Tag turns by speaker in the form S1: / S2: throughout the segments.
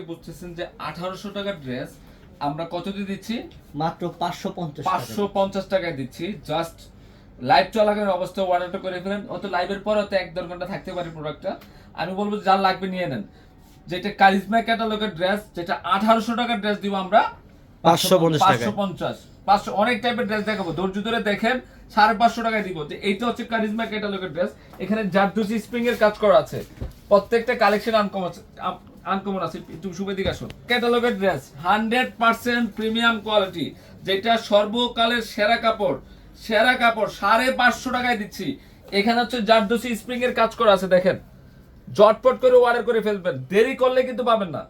S1: বুঝতেছেন যে আঠারোশো টাকার ড্রেস আমরা দিচ্ছি?
S2: মাত্র পাঁচশো পঞ্চাশ
S1: পাঁচশো পঞ্চাশ টাকায় দিচ্ছি। জাস্ট লাইভ চলাকালীন অবস্থা অর্ডারটা করে ফেলেন। অত লাইভের পর হয়তো এক দেড় ঘণ্টা থাকতে পারে প্রোডাক্টটা আমি বলব যার লাগবে নিয়ে নেন। যেটা কারিজমা ক্যাটালগের ড্রেস যেটা আঠারোশো টাকার ড্রেস দিব আমরা
S2: পাঁচশো
S1: পাঁচশো পঞ্চাশ। পাঁচশো অনেক টাইপের ড্রেস দেখাবো। ধৈর্য ধরে দেখেন সাড়ে পাঁচশো টাকায় দিব। যে এইটা হচ্ছে কারিজমা ক্যাটালগের ড্রেস এখানে জারদুসি স্প্রিং এর কাজ করা আছে। প্রত্যেকটা কালেকশন আনকমন আনকমন আছে। একটু শুভে দিকে আসুন। ক্যাটালগের dress hundred percent premium quality যেটা সর্বকালের সেরা কাপড় সেরা কাপড়, সাড়ে পাঁচশো টাকায় দিচ্ছি। এখানে হচ্ছে জারদুসি স্প্রিং এর কাজ করা আছে, দেখেন। জটপট করে অর্ডার করে ফেলবেন। দেরি করলে কিন্তু পাবেন না।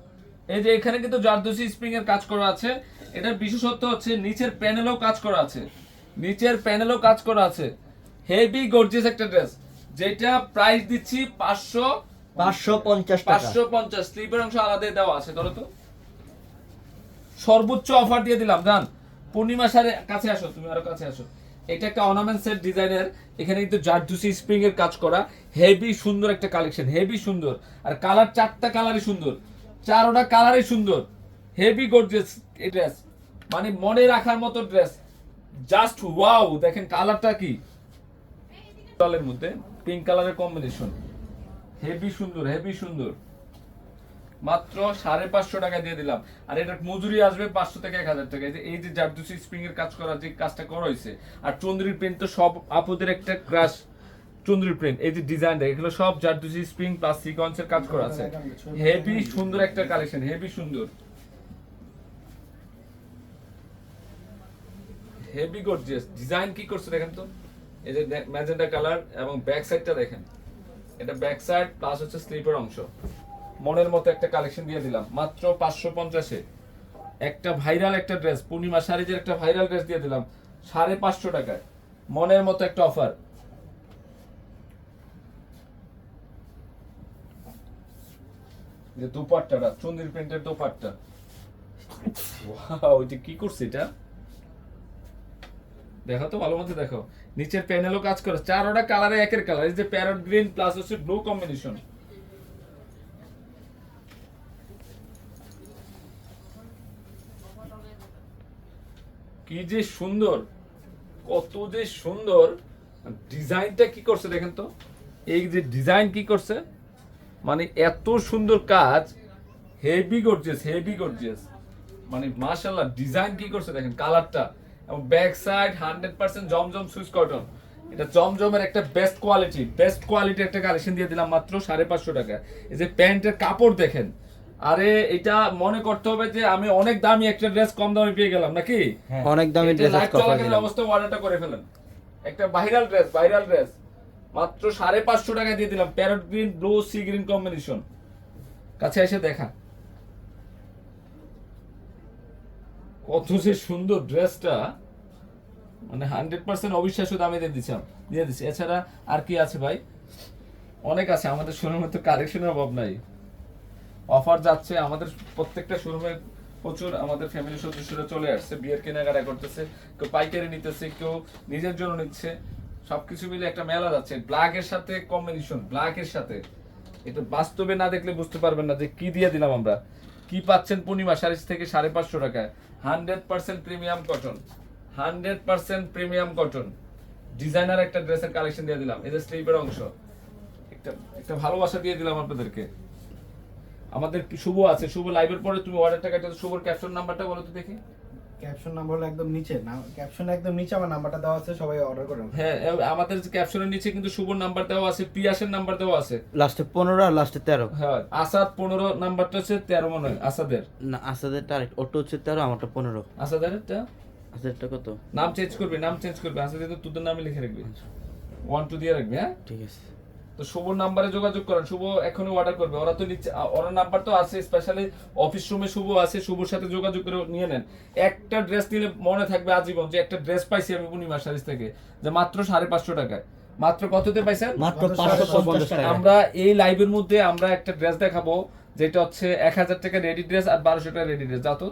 S1: এই যে এখানে কিন্তু জারদোসি স্প্রিং এর কাজ করা আছে। এটার বিশেষত্ব হচ্ছে নিচের প্যানেলও কাজ করা আছে। নিচের প্যানেলও কাজ করা আছে। হেভি গর্জিয়াস একটা ড্রেস যেটা প্রাইস দিচ্ছি পাঁচশো
S2: পাঁচশো পঞ্চাশ টাকা।
S1: পাঁচশো পঞ্চাশ, স্লিপের সর্বোচ্চ অফার দিয়ে দিলাম, জান। পূর্ণিমা কাছে আসো, তুমি আরও কাছে আসো। এটা একটা অর্নামেন্ট সেট ডিজাইনের এখানে কিন্তু স্প্রিং এর কাজ করা। হেভি সুন্দর একটা কালেকশন হেভি সুন্দর। আর কালার চারটা কালারই সুন্দর। চারোটা কালারই সুন্দর। হেভি গর্জিয়াস ড্রেস মানে মনে রাখার মতো ড্রেস জাস্ট ওয়াও দেখেন কালারটা কি? কালারের মধ্যে পিঙ্ক কালারের কম্বিনেশন হেভি সুন্দর হেভি সুন্দর। মাত্র সাড়ে পাঁচশো টাকা দিয়ে দিলাম। আর এটার মজুরি আসবে পাঁচশো থেকে এক হাজার টাকা। এই যে- জারদুসি স্প্রিং এর কাজ করা যে কাজটা করা হয়েছে, আর চন্দ্রীর প্রিন্ট তো সব আপুদের একটা ক্রাশ প্রিন্ট এই যে ডিজাইনটা এগুলো সব জারদুসি স্প্রিং প্লাস কাজ করা আছে। হেভি সুন্দর একটা কালেকশন হেভি সুন্দর। হেভি গর্জিয়াস ডিজাইন কি করছে দেখেন তো? এই যে ম্যাজেন্টা কালার এবং ব্যাক সাইডটা দেখেন। এটা ব্যাক সাইড প্লাস হচ্ছে স্লিপের অংশ। মনের মতো একটা কালেকশন দিয়ে দিলাম। মাত্র পাঁচশো পঞ্চাশে। একটা ভাইরাল একটা ড্রেস পূর্ণিমা শাড়িজের একটা ভাইরাল ড্রেস দিয়ে দিলাম, সাড়ে পাঁচশো টাকায়। মনের মতো একটা অফার যে দুপাট্টাটা, চন্দির প্রিন্টের দুপাট্টা। ওয়াও এটা কি করছে এটা? দেখো তো, ভালো মতো দেখো। নিচের প্যানেলও কাজ করে। চারোটা কালারে একের কালার এই যে প্যারট গ্রিন প্লাস হচ্ছে ব্লু কম্বিনেশন কি যে সুন্দর, কত যে সুন্দর। ডিজাইনটা কি করছে দেখেন তো? এই যে ডিজাইন কি করছে? মানে এত সুন্দর কাজ। হেভি গর্জিয়াস হেভি গর্জিয়াস মানে মাশাআল্লাহ, ডিজাইন কি করছে দেখেন কালারটা এবং ব্যাক সাইড হান্ড্রেড পার্সেন্ট জমজম সুইচ কটন। এটা জমজমের একটা বেস্ট কোয়ালিটি বেস্ট কোয়ালিটির একটা কালেকশন দিয়ে দিলাম মাত্র সাড়ে পাঁচশো টাকা এই যে প্যান্টের কাপড় দেখেন আরে এটা মনে করতে হবে যে আমি অনেক দামি একটা ড্রেস কম দামে পেয়ে গেলাম নাকি?
S2: অনেক দামি ড্রেস
S1: চলাকালীন অবস্থায় অর্ডারটা করে ফেলেন। একটা ভাইরাল ড্রেস ভাইরাল ড্রেস মাত্র সাড়ে পাঁচশো টাকা দিয়ে দিলাম parrot green blue sea green combination কাছে এসে দেখা। কত যে সুন্দর ড্রেসটা মানে হান্ড্রেড পার্সেন্ট অবিশ্বাস্য দামে দিয়ে দিচ্ছিলাম, দিয়ে দিচ্ছি। এছাড়া আর কি আছে ভাই? অনেক আছে, আমাদের শোরুমে তো কালেকশনের অভাব নাই। অফার যাচ্ছে, আমাদের প্রত্যেকটা শোরুমে প্রচুর আমাদের ফ্যামিলি সদস্যরা চলে আসছে, বিয়ের কেনাকাটা করতেছে, কেউ পাইকারি নিতেছে, কেউ নিজের জন্য নিচ্ছে। সবকিছু মিলে একটা মেলা যাচ্ছে। ব্ল্যাক এর সাথে কম্বিনেশন ব্ল্যাক এর সাথে। এটা বাস্তবে না দেখলে বুঝতে পারবেন না যে কি দিয়ে দিলাম আমরা। কি পাচ্ছেন পূর্ণিমা, সাড়ে থেকে সাড়ে পাঁচশো টাকায়। Hundred percent premium cotton hundred percent premium cotton. Designer একটা ড্রেসের কালেকশন দিয়ে দিলাম। এই যে স্লিপের অংশ। একটা একটা ভালোবাসা দিয়ে দিলাম আপনাদেরকে। আমাদের শুভ আছে? শুভ লাইভের পরে তুমি অর্ডারটা কাটে। শুভর ক্যাপশন নাম্বারটা বলো তো দেখি।
S3: ক্যাপশন নাম্বার হলো একদম নিচে। না ক্যাপশন একদম নিচে আমার নাম্বারটা দেওয়া আছে সবাই অর্ডার করে
S1: হ্যাঁ আমাদের ক্যাপশনের নিচে কিন্তু শুভর নাম্বার দেওয়া আছে পিয়াসের নাম্বার দেওয়া আছে।
S2: লাস্টে পনেরো আর লাস্টে তেরো।
S1: হ্যাঁ আসাদ পনেরো নাম্বারটা হচ্ছে তেরো মনে হয়। আসাদের।
S2: না আসাদেরটা আরেক ওটা হচ্ছে তেরো আমারটা পনেরো।
S1: আসাদেরটা
S2: কত?
S1: নাম চেঞ্জ করবে নাম চেঞ্জ করবে তো তোদের নামে লিখে রাখবে। ওয়ান টু দিয়ে রাখবে হ্যাঁ?
S2: ঠিক আছে।
S1: তো শুভর নাম্বারে যোগাযোগ করেন শুভ এখনই অর্ডার করবে ওরা তো নিচ্ছে ওরা নাম্বার তো আছে স্পেশালি অফিস রুমে শুভ আছে শুভর সাথে যোগাযোগ করে নিয়ে নেন। একটা ড্রেস নিলে মনে থাকবে আজীবন যে একটা ড্রেস পাইছি আমি পূর্ণিমা থেকে যে মাত্র সাড়ে পাঁচশো টাকায়। মাত্র কততে পাইছেন?
S2: মাত্র
S3: মাত্র
S2: পাঁচশো
S3: 750
S2: পঞ্চাশ টাকা
S1: আমরা এই লাইভের মধ্যে আমরা একটা ড্রেস দেখাবো যেটা হচ্ছে এক হাজার টাকা রেডি ড্রেস আর বারোশো টাকা রেডি ড্রেস যাও তো?